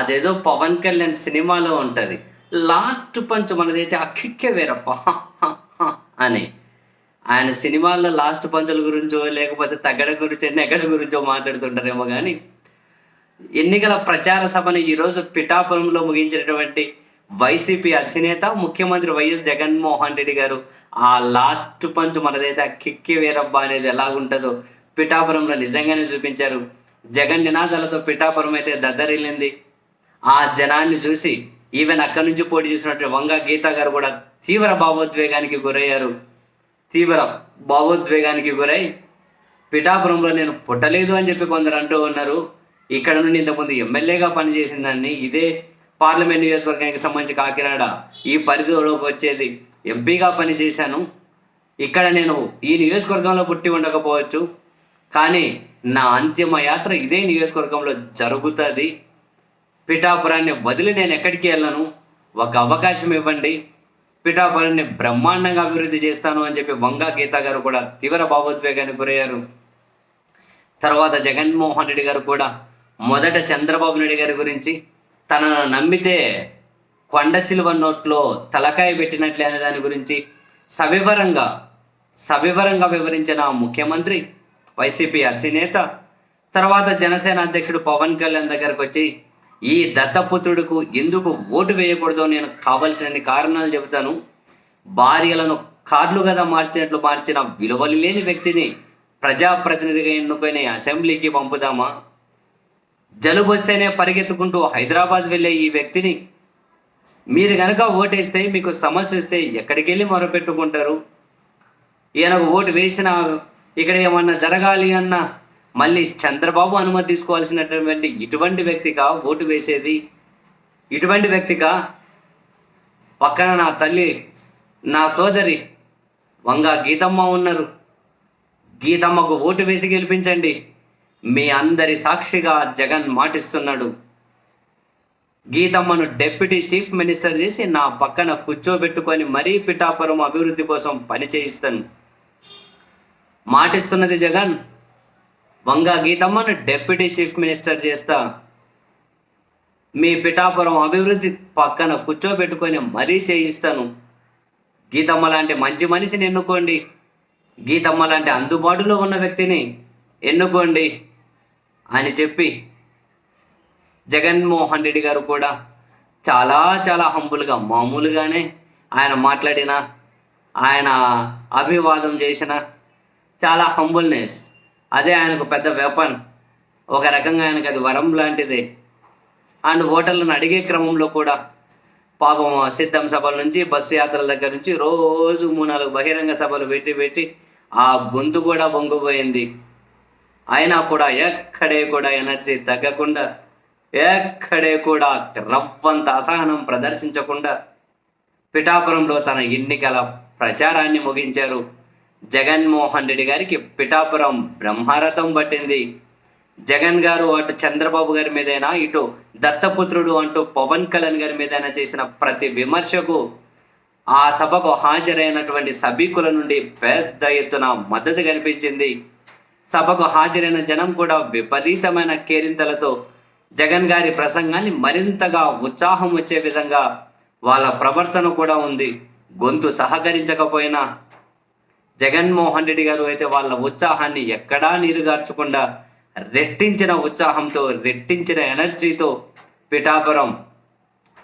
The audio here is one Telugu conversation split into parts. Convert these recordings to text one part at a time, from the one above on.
అదేదో పవన్ కళ్యాణ్ సినిమాలో ఉంటుంది. లాస్ట్ పంచ్ మనదైతే అఖిక్య వేరప్ప. అని. ఆయన సినిమాల్లో లాస్ట్ పంచుల గురించో లేకపోతే తగ్గడ గురించో నెగడ గురించో మాట్లాడుతుంటారేమో కానీ ఎన్నికల ప్రచార సభను ఈరోజు పిఠాపురంలో ముగించినటువంటి వైసీపీ అధినేత ముఖ్యమంత్రి వైఎస్ జగన్మోహన్ రెడ్డి గారు ఆ లాస్ట్ పంచ్ మనదైతే ఆ కిక్కి వేరబ్బా అనేది ఎలాగుంటుందో పిఠాపురంలో నిజంగానే చూపించారు. జగన్ నినాదాలతో పిఠాపురం అయితే దద్దరిల్లింది. ఆ జనాన్ని చూసి ఈవెన్ అక్కడి నుంచి పోటీ చేసినట్టు వంగ గీత గారు కూడా తీవ్ర భావోద్వేగానికి గురయ్యారు. తీవ్ర భావోద్వేగానికి గురై పిఠాపురంలో నేను పుట్టలేదు అని చెప్పి కొందరు అంటూ ఉన్నారు. ఇక్కడ నుండి ఇంతకుముందు ఎమ్మెల్యేగా పనిచేసిందాన్ని ఇదే పార్లమెంట్ నియోజకవర్గానికి సంబంధించి కాకినాడ ఈ పరిధిలోకి వచ్చేది. ఎంపీగా పనిచేశాను. ఇక్కడ నేను ఈ నియోజకవర్గంలో పుట్టి ఉండకపోవచ్చు. కానీ నా అంతిమ యాత్ర ఇదే నియోజకవర్గంలో జరుగుతుంది. పిఠాపురాన్ని వదిలి నేను ఎక్కడికి వెళ్ళను? ఒక అవకాశం ఇవ్వండి. పిఠాపురాన్ని బ్రహ్మాండంగా అభివృద్ధి చేస్తాను అని చెప్పి వంగా గీత గారు కూడా తీవ్ర భావోద్వేగానికి గురయ్యారు. తర్వాత జగన్మోహన్ రెడ్డి గారు కూడా మొదట చంద్రబాబు నాయుడు గారి గురించి తనను నమ్మితే కొండ సిలువ నోట్లో తలకాయ పెట్టినట్లే అనే దాని గురించి సవివరంగా సవివరంగా వివరించిన ముఖ్యమంత్రి వైసీపీ అధినేత తర్వాత జనసేన అధ్యక్షుడు పవన్ కళ్యాణ్ దగ్గరకు వచ్చి ఈ దత్తపుత్రుడికి ఎందుకు ఓటు వేయకూడదో నేను కావలసిన కారణాలు చెబుతాను. భార్యలను కార్లు కదా మార్చినట్లు మార్చిన విలువలు లేని వ్యక్తిని ప్రజాప్రతినిధిగా ఎన్నుకొని అసెంబ్లీకి పంపుదామా? జలుబు వస్తేనే పరిగెత్తుకుంటూ హైదరాబాద్ వెళ్ళే ఈ వ్యక్తిని మీరు కనుక ఓటేస్తే మీకు సమస్య వస్తే ఎక్కడికి వెళ్ళి మొరపెట్టుకుంటారు ఈయనకు ఓటు వేసిన ఇక్కడ ఏమన్నా జరగాలి అన్న మళ్ళీ చంద్రబాబు అనుమతి తీసుకోవాల్సినటువంటి ఇటువంటి వ్యక్తిగా ఓటు వేసేది ఇటువంటి వ్యక్తిగా పక్కన నా తల్లి నా సోదరి వంగ గీతమ్మ ఉన్నారు. గీతమ్మకు ఓటు వేసి గెలిపించండి. మీ అందరి సాక్షిగా జగన్ మాటిస్తున్నాడు. గీతమ్మను డెప్యూటీ చీఫ్ మినిస్టర్ చేసి నా పక్కన కూర్చోబెట్టుకొని మరీ పిఠాపురం అభివృద్ధి కోసం పని చేయిస్తాను. మాటిస్తున్నది జగన్. వంగ గీతమ్మను డెప్యూటీ చీఫ్ మినిస్టర్ చేస్తా. మీ పిఠాపురం అభివృద్ధి పక్కన కూర్చోబెట్టుకొని మరీ చేయిస్తాను. గీతమ్మ లాంటి మంచి మనిషిని ఎన్నుకోండి. గీతమ్మ లాంటి అందుబాటులో ఉన్న వ్యక్తిని ఎన్నుకోండి అని చెప్పి జగన్మోహన్ రెడ్డి గారు కూడా చాలా చాలా హంబుల్గా మామూలుగానే ఆయన మాట్లాడిన ఆయన అభివాదం చేసిన చాలా హంబుల్నెస్. అదే ఆయనకు పెద్ద వెపన్ ఒక రకంగా ఆయనకు అది వరం లాంటిది. అండ్ ఓటర్లను అడిగే క్రమంలో కూడా పాపం సిద్ధం సభల నుంచి బస్సు యాత్రల దగ్గర నుంచి రోజు మూడు నాలుగు బహిరంగ సభలు పెట్టి పెట్టి ఆ గొంతు కూడా బొంగిపోయింది అయినా కూడా ఎక్కడే కూడా ఎనర్జీ తగ్గకుండా ఎక్కడే కూడా రవ్వంత అసహనం ప్రదర్శించకుండా పిఠాపురంలో తన ఎన్నికల ప్రచారాన్ని ముగించారు. జగన్మోహన్ రెడ్డి గారికి పిఠాపురం బ్రహ్మరథం పట్టింది. జగన్ గారు అటు చంద్రబాబు గారి మీదైనా ఇటు దత్తపుత్రుడు అంటూ పవన్ కళ్యాణ్ గారి మీదైనా చేసిన ప్రతి విమర్శకు ఆ సభకు హాజరైనటువంటి సభికుల నుండి పెద్ద ఎత్తున మద్దతు కనిపించింది. సభకు హాజరైన జనం కూడా విపరీతమైన కేరింతలతో జగన్ గారి ప్రసంగాన్ని మరింతగా ఉత్సాహం వచ్చే విధంగా వాళ్ళ ప్రవర్తన కూడా ఉంది. గొంతు సహకరించకపోయినా జగన్మోహన్ రెడ్డి గారు అయితే వాళ్ళ ఉత్సాహాన్ని ఎక్కడా నీరుగార్చకుండా రెట్టించిన ఉత్సాహంతో రెట్టించిన ఎనర్జీతో పిఠాపురం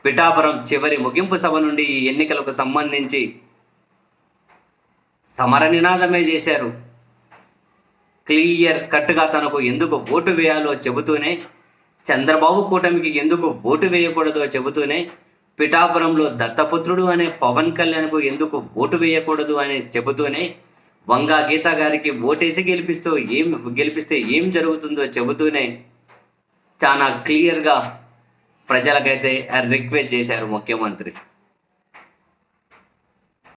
పిఠాపురం చివరి ముగింపు సభ నుండి ఈ ఎన్నికలకు సంబంధించి సమర నినాదమే చేశారు. క్లియర్ కట్గా తనకు ఎందుకు ఓటు వేయాలో చెబుతూనే చంద్రబాబు కూటమికి ఎందుకు ఓటు వేయకూడదో చెబుతూనే పిఠాపురంలో దత్తపుత్రుడు అనే పవన్ కళ్యాణ్కు ఎందుకు ఓటు వేయకూడదు అని చెబుతూనే వంగా గీత గారికి ఓటేసి గెలిపిస్తూ ఏం గెలిపిస్తే ఏం జరుగుతుందో చెబుతూనే చాలా క్లియర్గా ప్రజలకైతే రిక్వెస్ట్ చేశారు ముఖ్యమంత్రి.